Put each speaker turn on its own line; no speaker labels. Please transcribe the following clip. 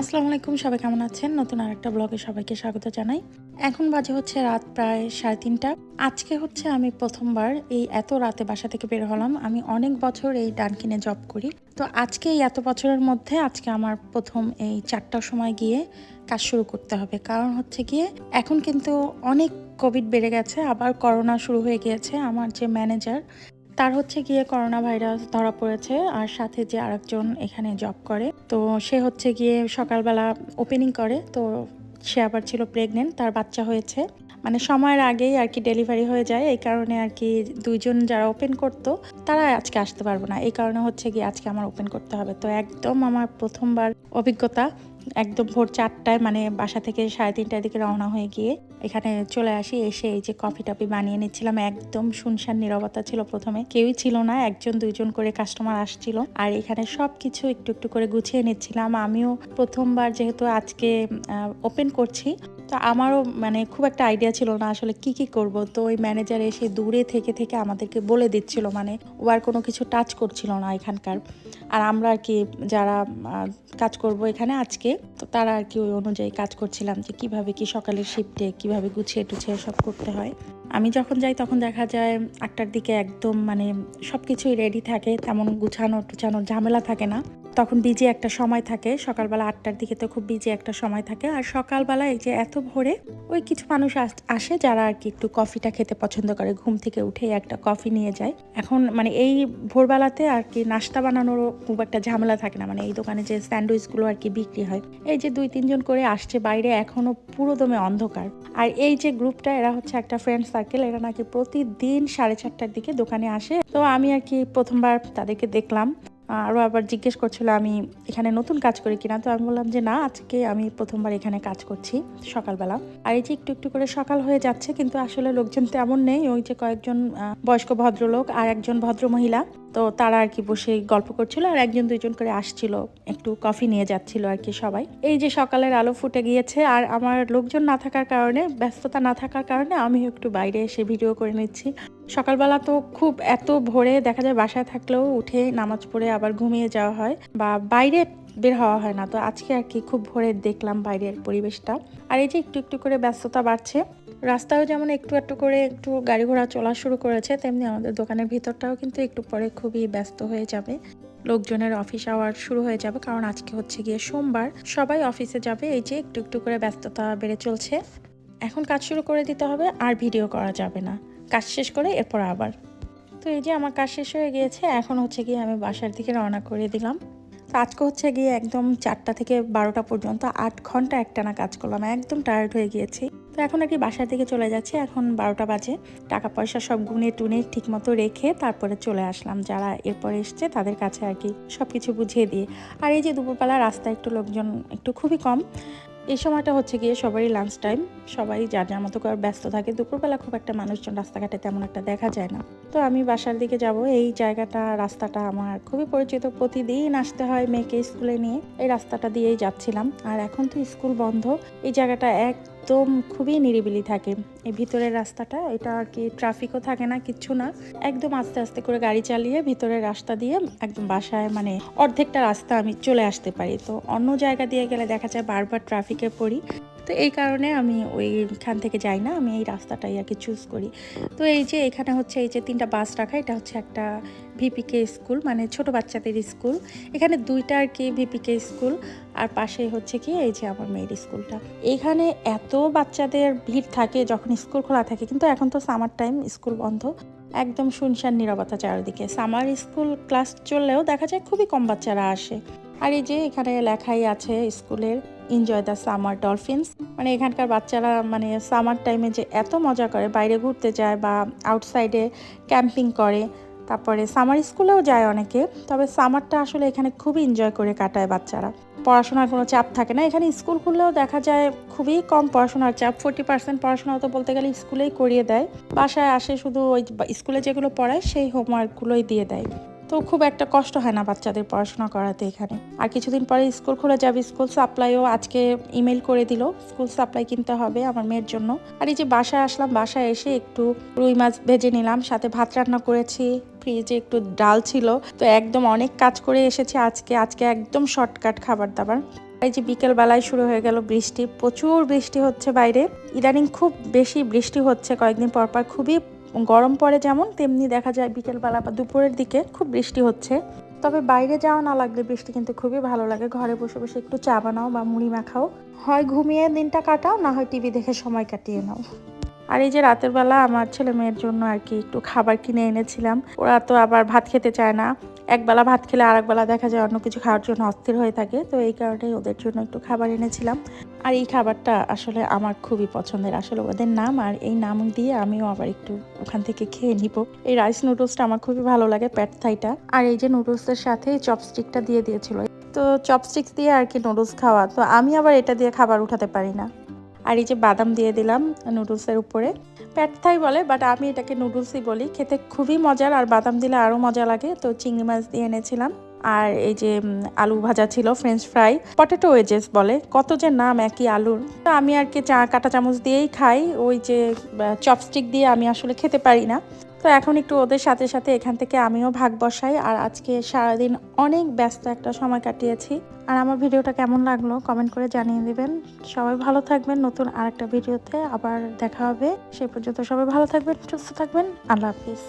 আসসালামু আলাইকুম সবাই কেমন আছেন? নতুন আরেকটা ব্লগে সবাইকে স্বাগত জানাই। এখন বাজে হচ্ছে রাত প্রায় সাড়ে তিনটা। আজকে হচ্ছে আমি প্রথমবার এই এত রাতে বাসা থেকে বের হলাম। আমি অনেক বছর এই ডানকিনে জব করি। তো আজকে এই এত বছরের মধ্যে আজকে আমার প্রথম এই চারটার সময় গিয়ে কাজ শুরু করতে হবে। কারণ হচ্ছে গিয়ে এখন কিন্তু অনেক কোভিড বেড়ে গেছে, আবার করোনা শুরু হয়ে গিয়েছে। আমার যে ম্যানেজার তার হচ্ছে গিয়ে করোনা ভাইরাস ধরা পড়েছে আর সাথে যে আরেকজন এখানে জব করে, তো সে হচ্ছে গিয়ে সকালবেলা ওপেনিং করে, তো সে আবার ছিল প্রেগনেন্ট তার বাচ্চা হয়েছে। মানে সময়ের আগেই আর কি ডেলিভারি হয়ে যায়, এই কারণে আর কি দুইজন যারা ওপেন করতো, তারা আজকে আসতে পারব না। এই কারণে হচ্ছে গিয়ে আজকে আমার ওপেন করতে হবে। তো একদম আমার প্রথমবার অভিজ্ঞতা। একদম ভোর চারটায় মানে বাসা থেকে সাড়ে তিনটার দিকে রওনা হয়ে গিয়ে এখানে চলে আসি, এসে এই যে কফি টফি বানিয়ে নিচ্ছিলাম। একদম শুনশান নিরবতা ছিল প্রথমে। কেউই ছিল না, একজন, দুইজন করে কাস্টমার আসছিল। আর এখানে সব কিছু একটু একটু করে গুছিয়ে নিচ্ছিলাম। আমিও প্রথমবার যেহেতু আজকে ওপেন করছি, তো আমারও মানে খুব একটা আইডিয়া ছিল না আসলে কি কি করব। তো ওই ম্যানেজার এসে দূরে থেকে থেকে আমাদেরকে বলে দিচ্ছিল মানে ও আর কোনো কিছু টাচ করছিল না এখানকার। আর আমরা আর কি যারা কাজ করব এখানে আজকে, তো তারা আর কি ওই অনুযায়ী কাজ করছিলাম যে কীভাবে কি সকালের শিফটে কীভাবে গুছিয়ে টুছিয়ে সব করতে হয়। আমি যখন যাই তখন দেখা যায় আটটার দিকে একদম মানে সব কিছুই রেডি থাকে, তেমন গুছানো টুছানোর ঝামেলা থাকে না। তখন বিজি একটা সময় থাকে। সকালবেলা আটটার দিকে তো খুব বিজি একটা সময় থাকে। আর সকালবেলা এই যে এত ভোরে ওই কিছু মানুষ আসে যারা আর কি একটু কফিটা খেতে পছন্দ করে। ঘুম থেকে উঠেই একটা কফি নিয়ে যায়। এখন মানে এই ভোরবেলাতে আর কি নাস্তা বানানোরও খুব একটা ঝামেলা থাকে না। মানে এই দোকানে যে স্যান্ডউইচগুলো আর কি বিক্রি হয়। এই যে দুই তিনজন করে আসছে বাইরে এখনও পুরোদমে অন্ধকার। আর এই যে গ্রুপটা, এরা হচ্ছে একটা ফ্রেন্ড সার্কেল এরা নাকি প্রতিদিন সাড়ে চারটার দিকে দোকানে আসে। তো আমি আর কি প্রথমবার তাদেরকে দেখলাম। আরও আবার জিজ্ঞেস করছিল, আমি এখানে নতুন কাজ করি কিনা? তো আমি বললাম যে, না, আজকে আমি প্রথমবার এখানে কাজ করছি সকালবেলা। আর এই যে একটু একটু করে সকাল হয়ে যাচ্ছে, কিন্তু আসলে লোকজন তেমন নেই। ওই যে কয়েকজন বয়স্ক ভদ্রলোক আর একজন ভদ্র মহিলা তো তারা আর কি বসে গল্প করছিল আর একজন দুইজন করে আসছিল, একটু কফি নিয়ে যাচ্ছিল আর কি সবাই। এই যে সকালের আলো ফুটে গিয়েছে আর আমার লোকজন না থাকার কারণে, ব্যস্ততা না থাকার কারণে আমি একটু বাইরে এসে ভিডিও করে নিচ্ছি। সকালবেলা তো খুব এত ভোরে দেখা যায় বাসায় থাকলেও উঠে নামাজ পড়ে আবার ঘুমিয়ে যাওয়া হয় বা বাইরে বের হওয়া হয় না। তো আজকে আর কি খুব ভোরে দেখলাম বাইরের পরিবেশটা। আর এই যে একটু একটু করে ব্যস্ততা বাড়ছে রাস্তাও যেমন একটু একটু করে একটু গাড়ি ঘোড়া চলা শুরু করেছে, তেমনি আমাদের দোকানের ভিতরটাও কিন্তু একটু পরে খুবই ব্যস্ত হয়ে যাবে। লোকজনের অফিস আওয়ার শুরু হয়ে যাবে, কারণ আজকে হচ্ছে গিয়ে সোমবার। সবাই অফিসে যাবে, এই যে একটু একটু করে ব্যস্ততা বেড়ে চলছে। এখন কাজ শুরু করে দিতে হবে, আর ভিডিও করা যাবে না। কাজ শেষ করে এরপর আবার। তো এই যে আমার কাজ শেষ হয়ে গিয়েছে, এখন হচ্ছে গিয়ে আমি বাসার দিকে রওনা করে দিলাম। তো আজকে হচ্ছে গিয়ে একদম চারটা থেকে বারোটা পর্যন্ত আট ঘণ্টা একটানা কাজ করলাম একদম টায়ার্ড হয়ে গিয়েছি। তো এখন আর কি বাসার দিকে চলে যাচ্ছে, এখন বারোটা বাজে। টাকা পয়সা সব গুনে টুনে ঠিক মতো রেখে তারপরে চলে আসলাম, যারা এরপরে এসছে তাদের কাছে আর কি সব কিছু বুঝিয়ে দিয়ে। আর এই যে দুপুরবেলা রাস্তায় একটু লোকজন একটু খুবই কম এই সময়টা হচ্ছে গিয়ে সবারই লাঞ্চ টাইম সবাই যার যার মতো করে ব্যস্ত থাকে। দুপুরবেলা খুব একটা মানুষজন রাস্তাঘাটে তেমন একটা দেখা যায় না। তো আমি বাসার দিকে যাব। এই জায়গাটা, রাস্তাটা আমার খুবই পরিচিত। প্রতিদিন আসতে হয় মেয়েকে স্কুলে নিয়ে। এই রাস্তাটা দিয়েই যাচ্ছিলাম। আর এখন তো স্কুল বন্ধ। এই জায়গাটা একদম খুবই নিরিবিলি থাকে। এই ভিতরের রাস্তাটা, এটা আর কি ট্রাফিকও থাকে না, কিচ্ছু না। একদম আস্তে আস্তে করে গাড়ি চালিয়ে ভিতরের রাস্তা দিয়ে একদম বাসায় মানে অর্ধেকটা রাস্তা আমি চলে আসতে পারি। তো অন্য জায়গা দিয়ে গেলে দেখা যায় বারবার ট্রাফিকে পড়ি। তো এই কারণে আমি ওইখান থেকে যাই না, আমি এই রাস্তাটাই আর কি চুজ করি। তো এই যে এখানে হচ্ছে এই যে তিনটা বাস রাখা, এটা হচ্ছে একটা ভিপিকে স্কুল মানে ছোট বাচ্চাদের স্কুল এখানে দুইটা আর কি ভিপিকে স্কুল আর পাশে হচ্ছে কি এই যে আমার মেয়ের স্কুলটা এখানে এত বাচ্চাদের ভিড় থাকে যখন স্কুল খোলা থাকে, কিন্তু এখন তো সামার টাইম স্কুল বন্ধ। একদম শুনশান নিরবতা চারিদিকে। সামার স্কুল ক্লাস চললেও দেখা যায় খুবই কম বাচ্চারা আসে। আর এই যে এখানে লেখাই আছে স্কুলের এনজয় দ্য সামার ডলফিনস মানে এখানকার বাচ্চারা মানে সামার টাইমে যে এত মজা করে, বাইরে ঘুরতে যায় বা আউটসাইডে ক্যাম্পিং করে, তারপরে সামার স্কুলেও যায় অনেকে, তবে সামারটা আসলে এখানে খুবই এনজয় করে কাটায় বাচ্চারা। পড়াশোনার কোনো চাপ থাকে না। এখানে স্কুল খুললেও দেখা যায় খুবই কম পড়াশোনার চাপ ফোর্টি পার্সেন্ট পড়াশোনা তো বলতে গেলে স্কুলেই করিয়ে দেয়। বাসায় আসে শুধু ওই স্কুলে যেগুলো পড়ায় সেই হোমওয়ার্কগুলোই দিয়ে দেয়। তো খুব একটা কষ্ট হয় না বাচ্চাদের পড়াশোনা করাতে এখানে। আর কিছুদিন পরে স্কুল খুলে যাবে, স্কুল সাপ্লাইও আজকে ইমেল করে দিল, স্কুল সাপ্লাই কিনতে হবে আমার মেয়ের জন্য। আর এই যে বাসায় আসলাম, বাসায় এসে একটু রুই মাছ ভেজে নিলাম, সাথে ভাত রান্না করেছি, ফ্রিজে একটু ডাল ছিল। তো একদম অনেক কাজ করে এসেছে আজকে আজকে একদম শর্টকাট খাবার দাবার। এই যে বিকেল বেলায় শুরু হয়ে গেল বৃষ্টি, প্রচুর বৃষ্টি হচ্ছে বাইরে। ইদানিং খুব বেশি বৃষ্টি হচ্ছে, কয়েকদিন পর পর খুবই গরম পড়ে যেমন, তেমনি দেখা যায় বিকেলবেলা বা দুপুরের দিকে খুব বৃষ্টি হচ্ছে। তবে বাইরে যাওয়া না লাগলে বৃষ্টি কিন্তু খুবই ভালো লাগে। ঘরে বসে বসে একটু চা বানাও বা মুড়ি মাখাও। হয় ঘুমিয়ে দিনটা কাটাও, না হয় টিভি দেখে সময় কাটিয়ে নাও। আর এই যে রাতের বেলা আমার ছেলে মেয়ের জন্য আর কি একটু খাবার কিনে এনেছিলাম, ওরা তো আবার ভাত খেতে চায় না। একবেলা ভাত খেলে আর বেলা দেখা যায় অন্য কিছু খাওয়ার জন্য অস্থির হয়ে থাকে, তো এই কারণেই ওদের জন্য একটু খাবার এনেছিলাম। আর এই খাবারটা আসলে আমার খুবই পছন্দের, আসলে ওদের নাম আর এই নাম দিয়ে আমিও আবার একটু ওখান থেকে খেয়ে নিব। এই রাইস নুডলসটা আমার খুবই ভালো লাগে প্যাট থাইটা। আর এই যে নুডলসের সাথে চপস্টিকটা দিয়ে দিয়েছিল। তো চপস্টিক্স দিয়ে আর কি নুডলস খাওয়া, তো আমি আবার এটা দিয়ে খাবার উঠাতে পারি না। আর এই যে বাদাম দিয়ে দিলাম নুডলসের উপরে। প্যাটথাই বলে বাট আমি এটাকে নুডলসই বলি। খেতে খুবই মজার, আর বাদাম দিলে আরও মজা লাগে। তো চিংড়ি মাছ দিয়ে এনেছিলাম। আর এই যে আলু ভাজা ছিল ফ্রেঞ্চ ফ্রাই পটেটো ওয়েজেস বলে। কত যে নাম একই আলুর। তো আমি আর কি চা, কাটা চামচ দিয়েই খাই। ওই যে চপস্টিক দিয়ে আমি আসলে খেতে পারি না। তো এখন একটু ওদের সাথে সাথে এখান থেকে আমিও ভাগ বসাই। আর আজকে সারাদিন অনেক ব্যস্ত একটা সময় কাটিয়েছি। আর আমার ভিডিওটা কেমন লাগল কমেন্ট করে জানিয়ে দিবেন। সবাই ভালো থাকবেন, নতুন আরেকটা ভিডিওতে আবার দেখা হবে। সেই পর্যন্ত সবাই ভালো থাকবেন, সুস্থ থাকবেন। আল্লাহ হাফিজ।